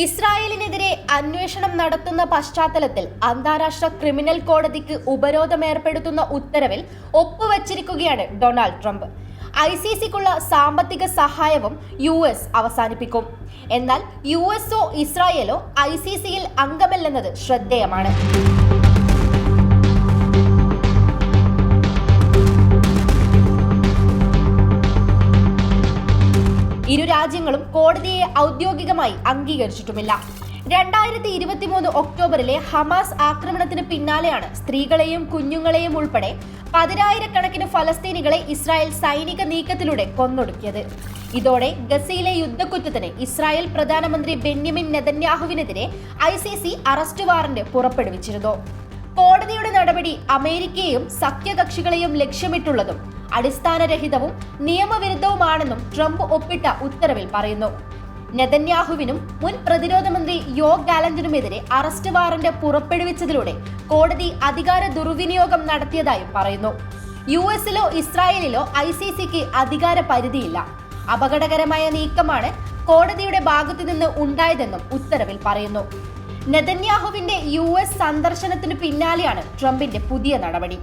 ഇസ്രായേലിനെതിരെ അന്വേഷണം നടത്തുന്ന പശ്ചാത്തലത്തിൽ അന്താരാഷ്ട്ര ക്രിമിനൽ കോടതിക്ക് ഉപരോധം ഏർപ്പെടുത്തുന്ന ഉത്തരവിൽ ഒപ്പുവച്ചിരിക്കുകയാണ് ഡൊണാൾഡ് ട്രംപ്. ഐ സി സിക്കുള്ള സാമ്പത്തിക സഹായവും യു എസ് അവസാനിപ്പിക്കും. എന്നാൽ യു എസോ ഇസ്രായേലോ ഐ സി സിയിൽ അംഗമല്ലെന്നത് ശ്രദ്ധേയമാണ്. ഇരു രാജ്യങ്ങളും കോടതിയെ ഔദ്യോഗികമായി അംഗീകരിച്ചിട്ടുമില്ല. രണ്ടായിരത്തി ഇരുപത്തി മൂന്ന് ഒക്ടോബറിലെ ഹമാസ് ആക്രമണത്തിന് പിന്നാലെയാണ് സ്ത്രീകളെയും കുഞ്ഞുങ്ങളെയും ഉൾപ്പെടെ പതിനായിരക്കണക്കിന് ഫലസ്തീനികളെ ഇസ്രായേൽ സൈനിക നീക്കത്തിലൂടെ കൊന്നൊടുക്കിയത്. ഇതോടെ ഗസയിലെ യുദ്ധക്കുറ്റത്തിന് ഇസ്രായേൽ പ്രധാനമന്ത്രി Benjamin നെതന്യാഹുവിനെതിരെ I C C arrest warrant പുറപ്പെടുവിച്ചിരുന്നു. കോടതിയുടെ നടപടി അമേരിക്കയെയും സഖ്യകക്ഷികളെയും ലക്ഷ്യമിട്ടുള്ളതും അടിസ്ഥാനരഹിതവും നിയമവിരുദ്ധവുമാണെന്നും ട്രംപ് ഒപ്പിട്ട ഉത്തരവിൽ പറയുന്നു. നെതന്യാഹുവിനും മുൻ പ്രതിരോധ മന്ത്രി യോ ഗാലന്റിനുമെതിരെ അറസ്റ്റ് വാറന്റ് പുറപ്പെടുവിച്ചതിലൂടെ കോടതി അധികാര ദുർവിനിയോഗം നടത്തിയതായും പറയുന്നു. യു എസിലോ ഇസ്രായേലിലോ ഐ സി സിക്ക് അധികാര പരിധിയില്ല. അപകടകരമായ നീക്കമാണ് കോടതിയുടെ ഭാഗത്തു നിന്ന് ഉണ്ടായതെന്നും ഉത്തരവിൽ പറയുന്നു. നെതന്യാഹുവിന്റെ യു എസ് സന്ദർശനത്തിന് പിന്നാലെയാണ് ട്രംപിന്റെ പുതിയ നടപടി.